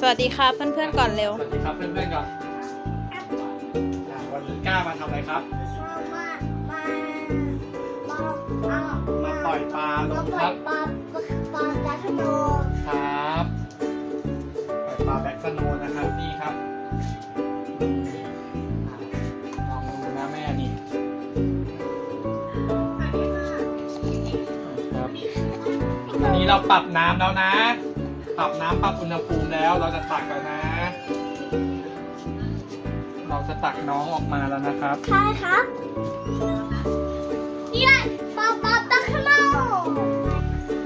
สวัสดีครับเพื่อนๆก่อนเร็ว สวัสดีครับเพื่อนๆก่อนอะวันนี้กล้ามาทำอะไรครับ มาปล่อยปลาลงครับ ปลาปลา นนี้เราปรับน้ำแล้วนะ ปรับน้ำปรับอุณหภูมิแล้ว เราจะตักแล้วนะ เราจะตักน้องออกมาแล้วนะครับใช่ครับนี่ไงปลาปลาปลาขนม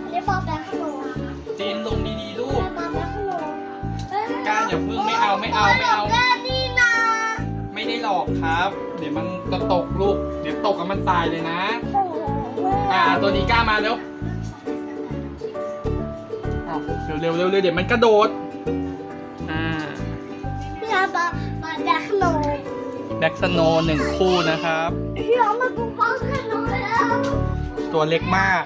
อันนี้ปลาปลาขนมจีนลงดีๆลูกปลาปลาขนมก้านอย่าพึ่งไม่เอาไม่เอาไม่เอา ก้านนี่นะไม่ได้หลอกครับ เดี๋ยวมันจะตกลูก เดี๋ยวตกแล้วมันตายเลยนะโอ้โหอ่า ตัวนี้กล้ามาเร็ว อ้าวเร็วๆเร็วๆเร็วๆเดี๋ยวมันกระโดด อ่านี่ไงปลาปลาปลาขนมแบ็กสโนหนึ่งคู่นะครับที่เรามาปูปลาขนมแล้ว ตัวเล็กมาก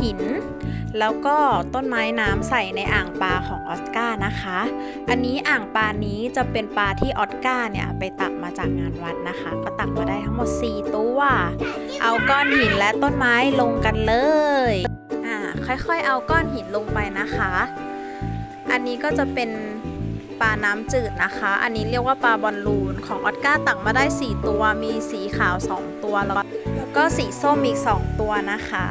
หิน แล้วก็ต้นไม้น้ำใส่ในอ่างปลาของออสการ์นะคะ อันนี้อ่างปลานี้จะเป็นปลาที่ออสการ์เนี่ยไปตักมาจากงานวัดนะคะ ก็ตักมาได้ทั้งหมด 4 ตัว เอาก้อนหินและต้นไม้ลงกันเลยอ่าค่อยๆ เอาก้อนหินลงไปนะคะ อันนี้ก็จะเป็นปลาน้ำจืดนะคะ อันนี้เรียกว่าปลาบอลลูนของออสการ์ตักมาได้ 4 ตัว มีสีขาว 2 ตัว แล้วก็สีส้มอีก 2 ตัวนะคะ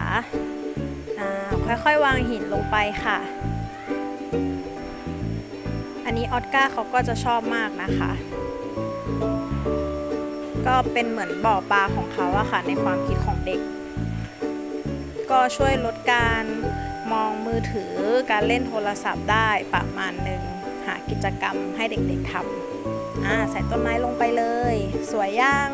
ค่อยๆ วางหินลงไปค่ะ อันนี้ออสการ์เขาก็จะชอบมากนะคะ ก็เป็นเหมือนบ่อปลาของเขาอะค่ะ ในความคิดของเด็ก ก็ช่วยลดการมองมือถือการเล่นโทรศัพท์ได้ประมาณหนึ่งหากิจกรรมให้เด็กๆทำอ่าใส่ต้นไม้ลงไปเลย สวยยัง